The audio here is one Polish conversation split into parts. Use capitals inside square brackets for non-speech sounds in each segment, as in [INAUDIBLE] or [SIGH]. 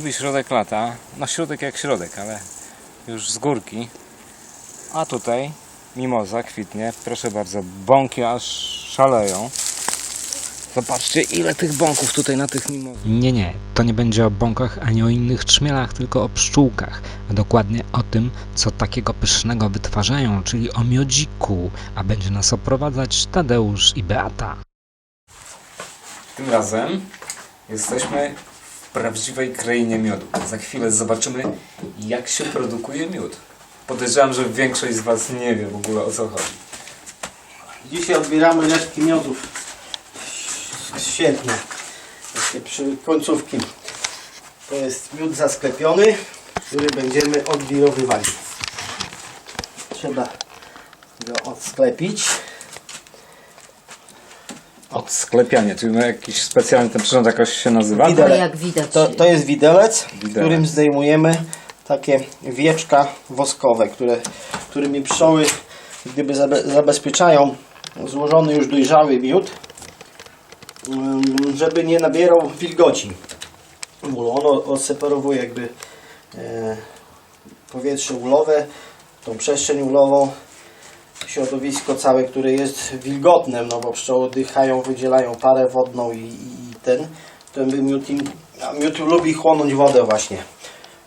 Niby środek lata, no środek jak środek, ale już z górki. A tutaj mimoza kwitnie, proszę bardzo, bąki aż szaleją. Zobaczcie ile tych bąków tutaj na tych mimozach. Nie, nie, to nie będzie o bąkach ani o innych trzmielach, tylko o pszczółkach, a dokładnie o tym, co takiego pysznego wytwarzają, czyli o miodziku, a będzie nas oprowadzać Tadeusz i Beata. Tym razem jesteśmy prawdziwej krainie miodu. Za chwilę zobaczymy jak się produkuje miód. Podejrzewam, że większość z Was nie wie w ogóle o co chodzi. Dzisiaj odbieramy resztki miodów z sierpnia. Przy końcówki. To jest miód zasklepiony, który będziemy odwirowywali. Trzeba go odsklepić. Od sklepiania, czyli ma jakiś specjalny ten przyrząd jakoś się nazywa? Widać. To jak widać. To, to jest widelec, Widelec. którym zdejmujemy takie wieczka woskowe, które, którymi pszczoły gdyby zabe, zabezpieczają złożony już dojrzały miód, mm, żeby nie nabierał wilgoci. Ulu. Ono odseparowuje jakby e, powietrze ulowe, tą przestrzeń ulową, środowisko całe, które jest wilgotne, no bo pszczoły oddychają, wydzielają parę wodną i, i ten, ten miód, im, a miód lubi chłonąć wodę właśnie,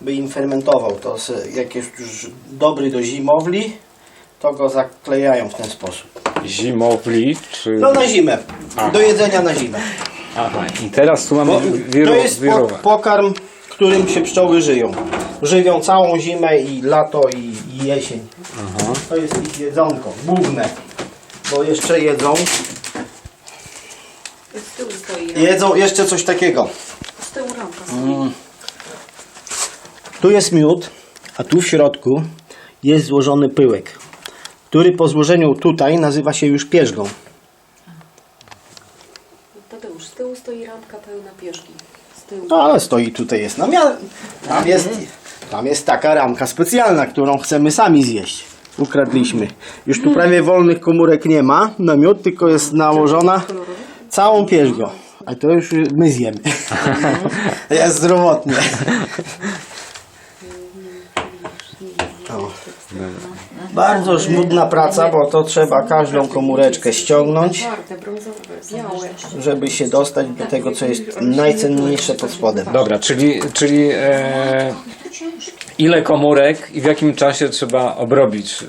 by im fermentował. To jak jest już dobry do zimowli, to go zaklejają w ten sposób. Zimowli, czy... No na zimę, do jedzenia na zimę. Aha, i teraz tu mamy Bo wiru, to jest po, wirowe. pokarm, którym się pszczoły żyją. Żywią całą zimę i lato i, i jesień. To jest ich jedzonko, główne. Bo jeszcze jedzą, Z tyłu stoi. jedzą jeszcze coś takiego. Z tyłu ramka stoi. Tu jest miód, a tu w środku jest złożony pyłek, który po złożeniu tutaj nazywa się już pierzgą. Tadeusz, z tyłu stoi ramka pełna pierzgi. Z tyłu. No ale stoi tutaj jest na miarę. Tam jest, tam jest taka ramka specjalna, którą chcemy sami zjeść. Ukradliśmy. Już tu prawie wolnych komórek nie ma na miód, tylko jest nałożona całą pierzgą. A to już my zjemy. [LAUGHS] jest zdrowotnie. O. Bardzo żmudna praca, bo to trzeba każdą komóreczkę ściągnąć, żeby się dostać do tego, co jest najcenniejsze pod spodem. Dobra, czyli, czyli e, ile komórek i w jakim czasie trzeba obrobić e,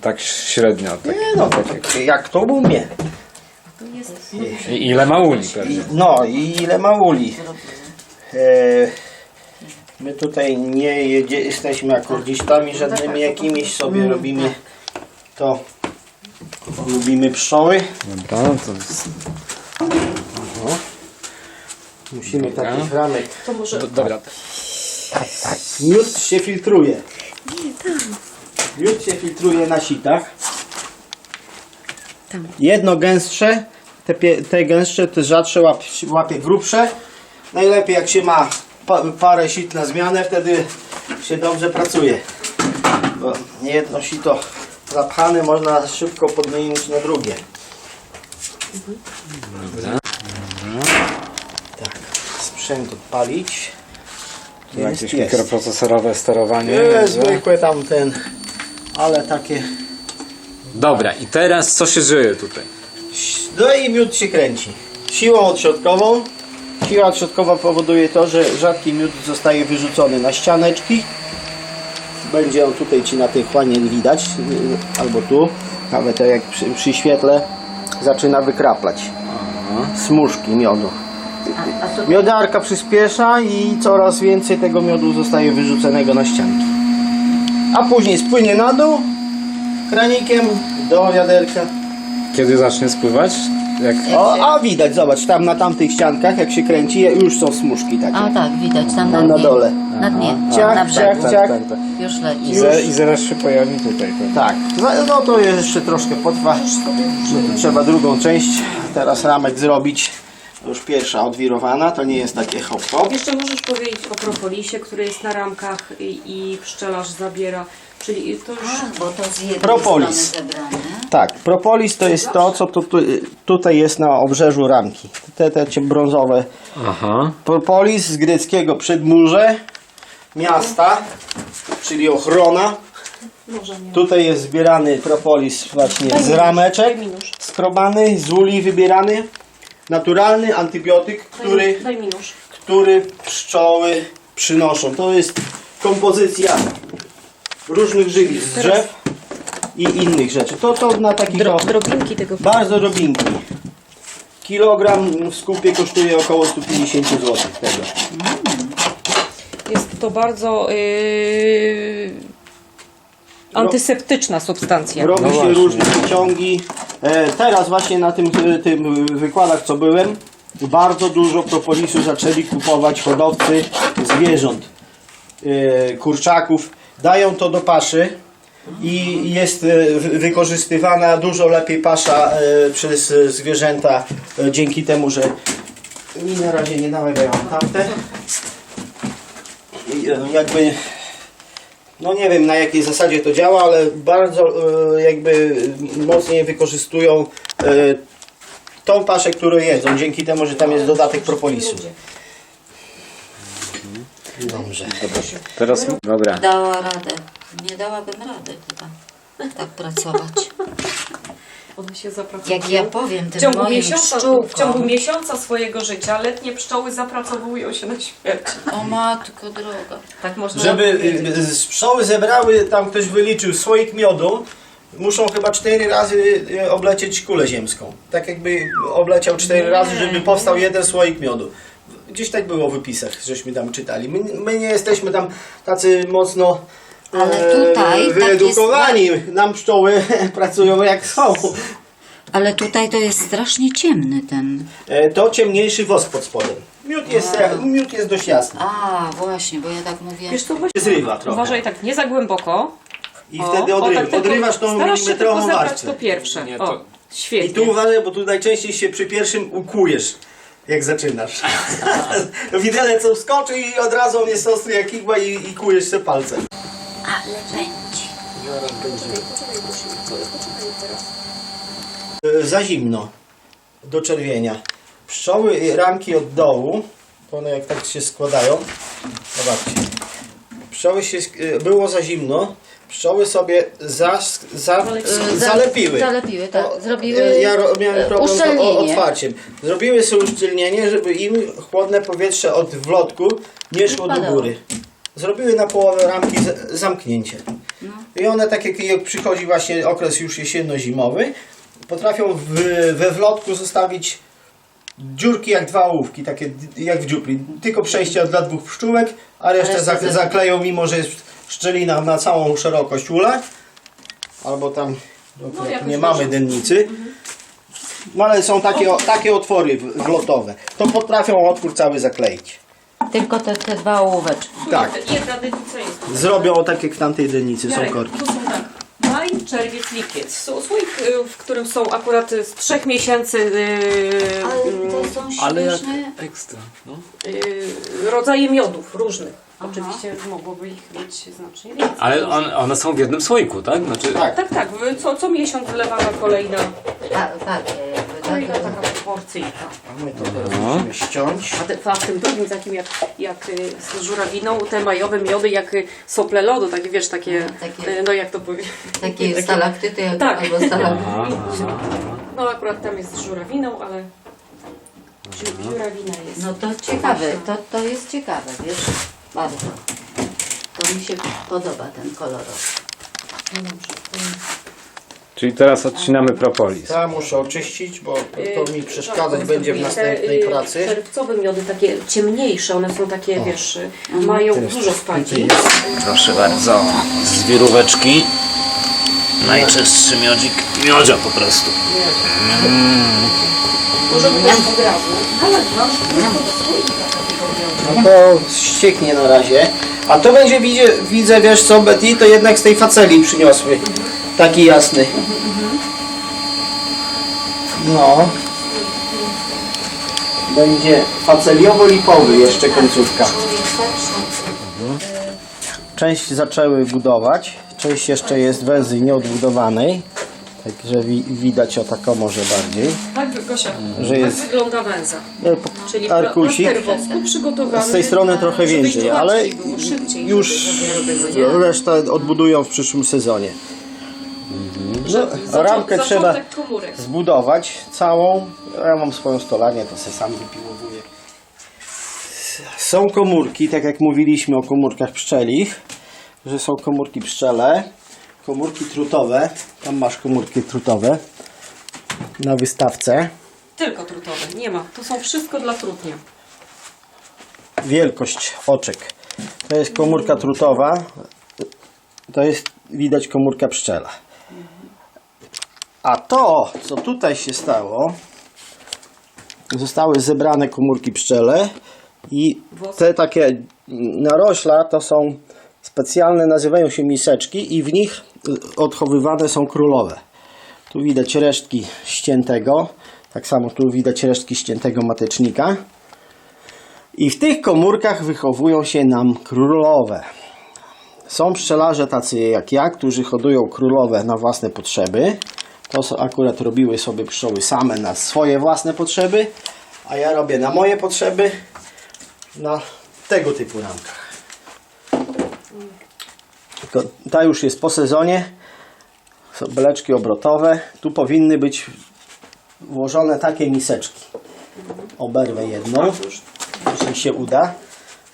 tak średnio? Tak, Nie no, jak to umie. I ile ma uli pewnie? No i ile ma uli. E, my tutaj nie jedzie, jesteśmy akordistami żadnymi jakimiś, sobie robimy to. Lubimy pszczoły. Dobra, to jest, Musimy takich ramek. To może do, dobra. Miód się filtruje. Miód się filtruje na sitach. Tam. Jedno gęstsze, te, te gęstsze, te rzadsze łap, łapie grubsze. Najlepiej jak się ma pa, parę sit na zmianę, wtedy się dobrze pracuje. Bo nie jedno sito zapchane można szybko podmienić na drugie. Tak, sprzęt odpalić. Jest, Jakieś jest. mikroprocesorowe sterowanie. Jest zwykłe tamten, ale takie. Dobra, i teraz co się dzieje tutaj? No i miód się kręci. Siłą odśrodkową. Siła odśrodkowa powoduje to, że rzadki miód zostaje wyrzucony na ścianeczki. Będzie on tutaj ci na tej chłanie widać, yy, albo tu. Nawet tak jak przy, przy świetle zaczyna wykraplać. Smuszki miodu. A, a to Miodarka przyspiesza i coraz więcej tego miodu zostaje wyrzuconego na ścianki. A później spłynie na dół kranikiem do wiaderka. Kiedy zacznie spływać? Jak... O, a widać, zobacz, tam na tamtych ściankach, jak się kręci, już są smuszki takie. A tak, widać tam na, na dnie. dole. Na dnie, Ciach, na ciach, ciach. Już leci. I, za, I zaraz się pojawi tutaj. pewnie. Tak, no to jeszcze troszkę potrwa. Trzeba drugą część teraz ramek zrobić. Już pierwsza odwirowana, to nie jest takie hop hop. Jeszcze możesz powiedzieć o propolisie, który jest na ramkach i, i pszczelarz zabiera. Czyli to już A, bo to z jednej Propolis. strony zebrane. Tak, propolis to jest to, co tu, tu, tutaj jest na obrzeżu ramki. Te, te cie- brązowe. Aha. Propolis z greckiego przedmurze miasta, czyli ochrona. Tutaj jest zbierany propolis właśnie z rameczek, skrobany, z uli wybierany. Naturalny antybiotyk, który, Daj mi nóż. który pszczoły przynoszą. To jest kompozycja różnych żywic, z drzew i innych rzeczy. To to na takich Dro, drobinki tego. bardzo drobinki. Kilogram w skupie kosztuje około 150 zł tego. Jest to bardzo yy, antyseptyczna substancja. Robi No się właśnie. różne wyciągi. E, teraz właśnie na tym, e, tym wykładach co byłem, bardzo dużo propolisu zaczęli kupować hodowcy zwierząt, e, kurczaków. Dają to do paszy i jest e, wy- wykorzystywana dużo lepiej pasza e, przez e, zwierzęta e, dzięki temu, że mi na razie nie mam tamte. I, e, jakby no nie wiem na jakiej zasadzie to działa, ale bardzo e, jakby mocniej wykorzystują e, tą paszę, którą jedzą, dzięki temu, że tam jest dodatek propolisu. Dobrze. Teraz. Dobra. Dała radę. Nie dałabym rady chyba. Tak pracować. One się zapracowują. Jak ja powiem w tym ciągu, moim miesiąca, pszczółkom. w ciągu miesiąca swojego życia letnie pszczoły zapracowują się na śmierć. O matko droga. Tak można Żeby powiedzieć. y, z pszczoły zebrały, tam ktoś wyliczył słoik miodu, muszą chyba cztery razy y, oblecieć kulę ziemską. Tak jakby obleciał cztery razy, żeby powstał jeden słoik miodu. Gdzieś tak było w wypisach, żeśmy tam czytali. My, my nie jesteśmy tam tacy mocno Ale e, tutaj tak wyedukowani. Nam pszczoły [LAUGHS] pracują jak są. Ale tutaj to jest strasznie ciemny ten. E, To ciemniejszy wosk pod spodem. Miód jest, miód jest dość jasny. A, właśnie, bo ja tak mówię. Wiesz co, weź, Zrywa trochę. uważaj tak nie za głęboko. I O, wtedy o, tak tylko odrywasz tą Starasz się tylko milimetrową warstwę. to pierwsze. Nie, O, to- świetnie. I tu uważaj, bo tu najczęściej się przy pierwszym ukujesz, jak zaczynasz. [LAUGHS] [LAUGHS] Widelec co wskoczy i od razu on jest ostry jak igła i, i kujesz się palcem. Ale będzie. E, Za zimno do czerwienia. Pszczoły i ramki od dołu, one jak tak się składają, zobaczcie. Pszczoły się, e, było za zimno, pszczoły sobie za, za, Y, za- zalepiły. Zalepiły, tak. Zrobiły e, Ja ro, miałem problem z o- otwarciem. Zrobiły sobie uszczelnienie, żeby im chłodne powietrze od wlotku nie szło do Wpadało. góry. Zrobiły na połowę ramki zamknięcie. No. I one tak jak, jak przychodzi właśnie okres już jesienno-zimowy, potrafią w, we wlotku zostawić dziurki jak dwa ołówki, takie jak w dziupli. Tylko przejście dla dwóch pszczółek, a resztę resztę zak- za- zakleją, mimo że jest szczelina na całą szerokość ula. Albo tam no, jakoś nie mamy dennicy. No ale są takie, takie otwory wlotowe. To potrafią otwór cały zakleić. Tylko te, te dwa ołóweczki. Tak. Jedna dynica jest. Zrobią tak jak w tamtej dennicy są Jarek, korki. tu są tak. Maj, czerwiec, lipiec. Są Słoik, y, w którym są akurat y, z trzech miesięcy y, Ale to są Ale jak śmieszne. ekstra. No. y, rodzaje miodów różnych. Oczywiście mogłoby ich być znacznie więcej. Ale on, one są w jednym słoiku, tak? Znaczy, Tak. Tak, tak. w- Co, co miesiąc wlewana kolejna, A, takie jakby, kolejna tak. taka proporcyjka. A my to teraz musimy ściąć. A, te, a w tym drugim takim jak, jak y, z żurawiną, te majowe miody jak y, sople lodu, takie wiesz, takie, Takie- y, no jak to powiedzieć. Takie [LAUGHS] stalaktyty jak, Tak. albo stalagmity. No akurat tam jest z żurawiną, ale żu- żurawina jest. No to ciekawe, to, to jest ciekawe, wiesz? Bardzo. To mi się podoba ten kolorowy. No dobrze. Czyli teraz odcinamy propolis. Ja muszę oczyścić, bo to, mi przeszkadzać będzie w następnej Te, y, pracy. Czerwcowe miody, takie ciemniejsze, one są takie, wiesz, y, mają dużo wpadzi. Proszę bardzo. Z wiróweczki. Najczystszy miodzik. Miodzia po prostu. Możemy też od razu. No to ścieknie na razie. A to będzie, widzę, widzę wiesz co, Betty, to jednak z tej faceli przyniosły. Taki jasny. No. Będzie faceliowo-lipowy jeszcze końcówka. Część zaczęły budować, część jeszcze jest wersji nieodbudowanej. Także wi widać o taką może bardziej. Tak, Gosia, Że tak jest- wygląda węza. E, po- Czyli Arkusik. przygotowany Z tej strony trochę więcej, ale już nie? resztę odbudują w przyszłym sezonie. No, ramkę trzeba komórek. zbudować całą. Ja mam swoją stolarnię, to sobie sam wypiłowuję. Są komórki, tak jak mówiliśmy o komórkach pszczelich, że są komórki pszczele, komórki trutowe. Tam masz komórki trutowe na wystawce. Tylko trutowe, nie ma. To są wszystko dla trutnia. Wielkość oczek. To jest komórka trutowa. To jest widać komórka pszczela. A to, co tutaj się stało, zostały zebrane komórki pszczele i te takie narośla to są specjalne, nazywają się miseczki i w nich odchowywane są królowe. Tu widać resztki ściętego, tak samo tu widać resztki ściętego matecznika. I w tych komórkach wychowują się nam królowe. Są pszczelarze tacy jak ja, którzy hodują królowe na własne potrzeby. To akurat robiły sobie pszczoły same na swoje własne potrzeby, a ja robię na moje potrzeby na tego typu ramkach. Tylko ta już jest po sezonie. Są beleczki obrotowe. Tu powinny być włożone takie miseczki. Oberwę jedną, jeśli się uda.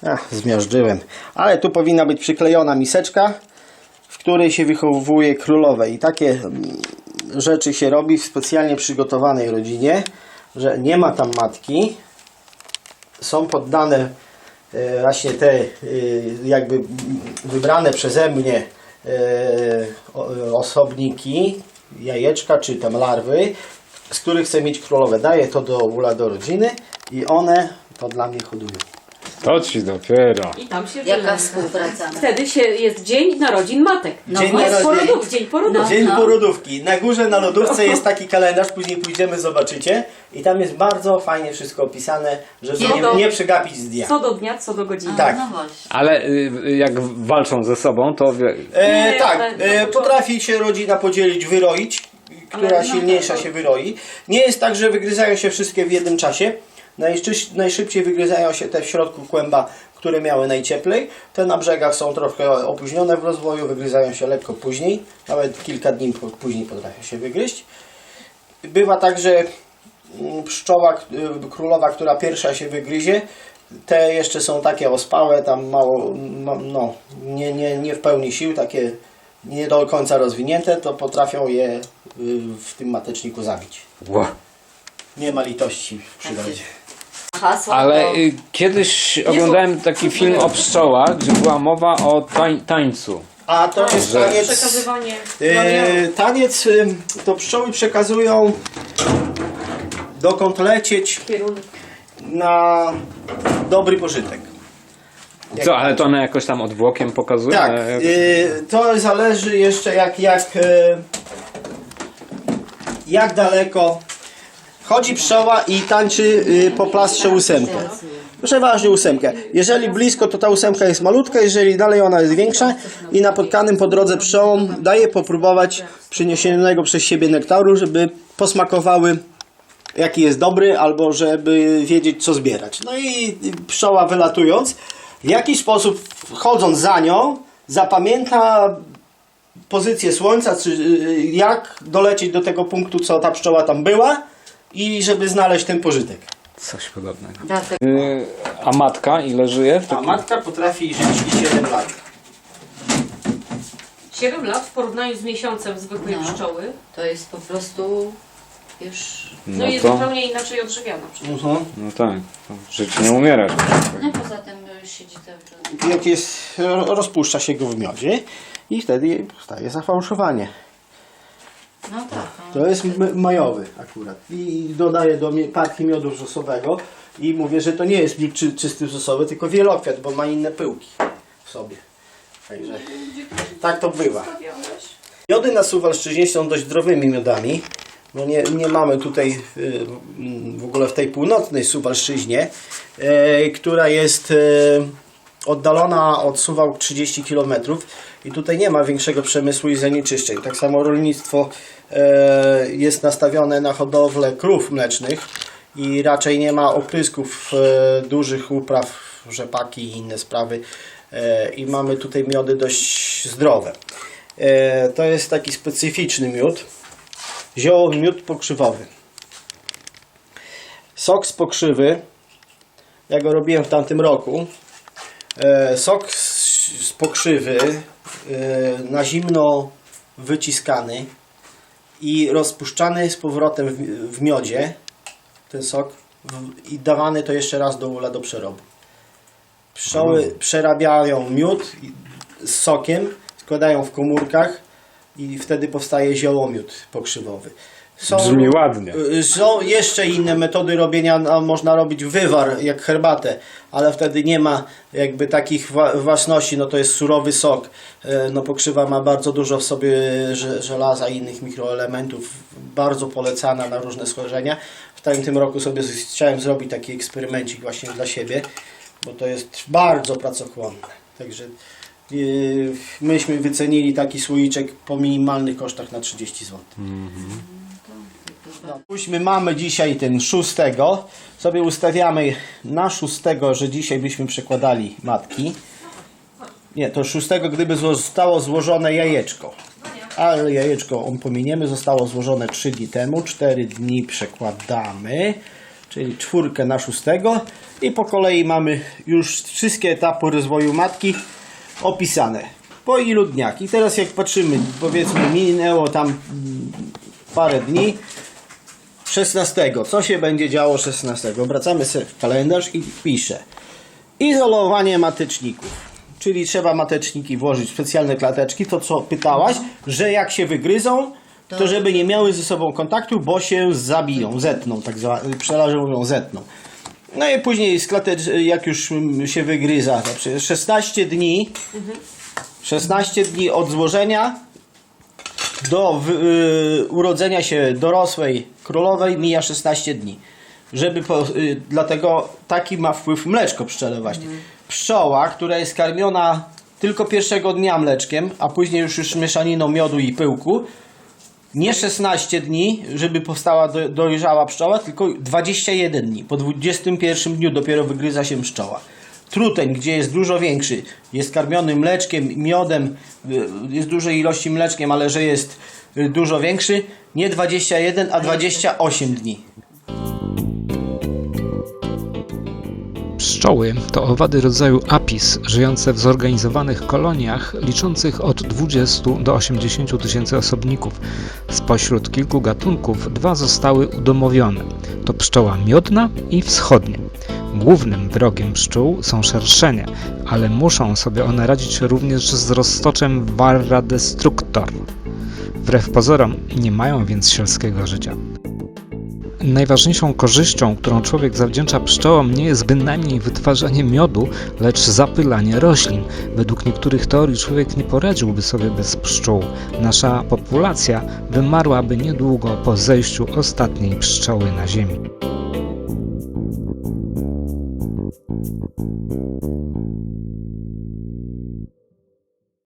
Ach, zmiażdżyłem. Ale tu powinna być przyklejona miseczka, w której się wychowuje królowe. I takie mm, rzeczy się robi w specjalnie przygotowanej rodzinie, że nie ma tam matki. Są poddane e, właśnie te e, jakby wybrane przeze mnie e, osobniki, jajeczka czy tam larwy, z których chcę mieć królowe. Daję to do ula do rodziny i one to dla mnie hodują. To ci dopiero. I tam się Jaka współpraca? Wtedy się jest dzień narodzin matek. No Dzień. Jest narodzin. porodów, dzień porodów. Dzień no. porodówki. Na górze na lodówce jest taki kalendarz, później pójdziemy, zobaczycie. I tam jest bardzo fajnie wszystko opisane, żeby Co nie, do- nie przegapić z dnia. Co do dnia, co do godziny. Tak. No właśnie. Ale y, jak walczą ze sobą, to wie, E, Nie, tak, ale- e, potrafi się rodzina podzielić, wyroić, która no silniejsza się wyroi. Nie jest tak, że wygryzają się wszystkie w jednym czasie. Najszybciej wygryzają się te w środku kłęba, które miały najcieplej. Te na brzegach są trochę opóźnione w rozwoju, wygryzają się lekko później, nawet kilka dni później potrafią się wygryźć. Bywa tak, że mm, pszczoła, y, królowa, która pierwsza się wygryzie, te jeszcze są takie ospałe, tam mało, no, nie, nie, nie w pełni sił, takie nie do końca rozwinięte, to potrafią je y, w tym mateczniku zabić. Nie ma litości w przyrodzie. Hasło Ale to... y, kiedyś oglądałem taki film o pszczołach, gdzie była mowa o tań, tańcu. A to jest Że- taniec, Przekazywanie y, taniec, y, to pszczoły przekazują dokąd lecieć Kierunek. na dobry pożytek. Co, ale to one jakoś tam odwłokiem pokazują? Tak, E, y, to zależy jeszcze jak, jak, y, jak daleko chodzi pszczoła i tańczy y, po plastrze ósemkę. Przeważnie ósemkę. Jeżeli blisko, to ta ósemka jest malutka, jeżeli dalej ona jest większa i napotkanym po drodze pszczołom daje popróbować przyniesionego przez siebie nektaru, żeby posmakowały jaki jest dobry, albo żeby wiedzieć co zbierać. No i pszczoła wylatując, w jakiś sposób chodząc za nią, zapamięta pozycję słońca, czy y, jak dolecieć do tego punktu, co ta pszczoła tam była i żeby znaleźć ten pożytek. Coś podobnego. Dlatego Y, a matka ile żyje? W A takim... matka potrafi żyć i 7 lat. 7 lat w porównaniu z miesiącem zwykłej No. pszczoły. to jest po prostu już... No, No i jest to, zupełnie inaczej odżywiana. przecież. Mhm. no tak, to żyć nie umierasz. No poza tym już siedzi cały czas. Jak jest, rozpuszcza się go w miodzie i wtedy powstaje zafałszowanie. No tak. no. To jest m- majowy akurat. I dodaję do mie- partii miodu wrzosowego i mówię, że to nie jest miód czy, czysty wrzosowy, tylko wielokwiat, bo ma inne pyłki w sobie. Także tak to bywa. Miody na Suwalszczyźnie są dość zdrowymi miodami. No nie, nie mamy tutaj y, mm, w ogóle w tej północnej Suwalszczyźnie, e, która jest e, oddalona od Suwałk 30 km i tutaj nie ma większego przemysłu i zanieczyszczeń. Tak samo rolnictwo e, jest nastawione na hodowlę krów mlecznych i raczej nie ma oprysków e, dużych upraw, rzepaki i inne sprawy e, i mamy tutaj miody dość zdrowe. To jest taki specyficzny miód, zioło miód pokrzywowy. Sok z pokrzywy, ja go robiłem w tamtym roku. E, sok z, pokrzywy e, na zimno wyciskany i rozpuszczany z powrotem w, miodzie, ten sok, i dawany to jeszcze raz do ula do przerobu. Pszczoły przerabiają miód z sokiem, składają w komórkach i wtedy powstaje ziołomiód pokrzywowy. Są, Brzmi ładnie. Y, Są jeszcze inne metody robienia, no, można robić wywar jak herbatę, ale wtedy nie ma jakby takich własności, no to jest surowy sok. E, No pokrzywa ma bardzo dużo w sobie że- żelaza i innych mikroelementów, bardzo polecana na różne schorzenia. W tym, tym roku sobie chciałem zrobić taki eksperymencik właśnie dla siebie, bo to jest bardzo pracochłonne. Także yy, myśmy wycenili taki słoiczek po minimalnych kosztach na 30 zł. No, Puśćmy, mamy dzisiaj ten szóstego. Sobie ustawiamy na szóstego, że dzisiaj byśmy przekładali matki. Nie, to szóstego, gdyby zostało złożone jajeczko. Ale jajeczko on pominiemy, zostało złożone 3 dni temu. 4 dni przekładamy, czyli czwórkę na szóstego. I po kolei mamy już wszystkie etapy rozwoju matki opisane. Po ilu dniach. I teraz jak patrzymy, powiedzmy minęło tam mm, parę dni, 16. Co się będzie działo 16? Obracamy sobie w kalendarz i pisze. Izolowanie mateczników. Czyli trzeba mateczniki włożyć w specjalne klateczki. To co pytałaś, że jak się wygryzą, to żeby nie miały ze sobą kontaktu, bo się zabiją, zetną, tak zwane, pszczelarze mówią zetną. No i później z klatecz, jak już się wygryza, to przecież 16 dni, 16 dni od złożenia do w, y, urodzenia się dorosłej królowej mija 16 dni. Żeby po, y, dlatego taki ma wpływ mleczko pszczele właśnie. Pszczoła, która jest karmiona tylko pierwszego dnia mleczkiem, a później już, już mieszaniną miodu i pyłku, nie 16 dni, żeby powstała do, dojrzała pszczoła, tylko 21 dni. Po 21 dniu dopiero wygryza się pszczoła. Truteń, gdzie jest dużo większy, jest karmiony mleczkiem, miodem, y, jest dużej ilości mleczkiem, ale że jest y, dużo większy, nie 21, a 28 dni. Pszczoły to owady rodzaju Apis, żyjące w zorganizowanych koloniach liczących od 20 do 80 tysięcy osobników. Spośród kilku gatunków dwa zostały udomowione. To pszczoła miodna i wschodnia. Głównym wrogiem pszczół są szerszenie, ale muszą sobie one radzić również z roztoczem Varra destructor. Wbrew pozorom nie mają więc sielskiego życia. Najważniejszą korzyścią, którą człowiek zawdzięcza pszczołom, nie jest bynajmniej wytwarzanie miodu, lecz zapylanie roślin. Według niektórych teorii człowiek nie poradziłby sobie bez pszczół. Nasza populacja wymarłaby niedługo po zejściu ostatniej pszczoły na Ziemi.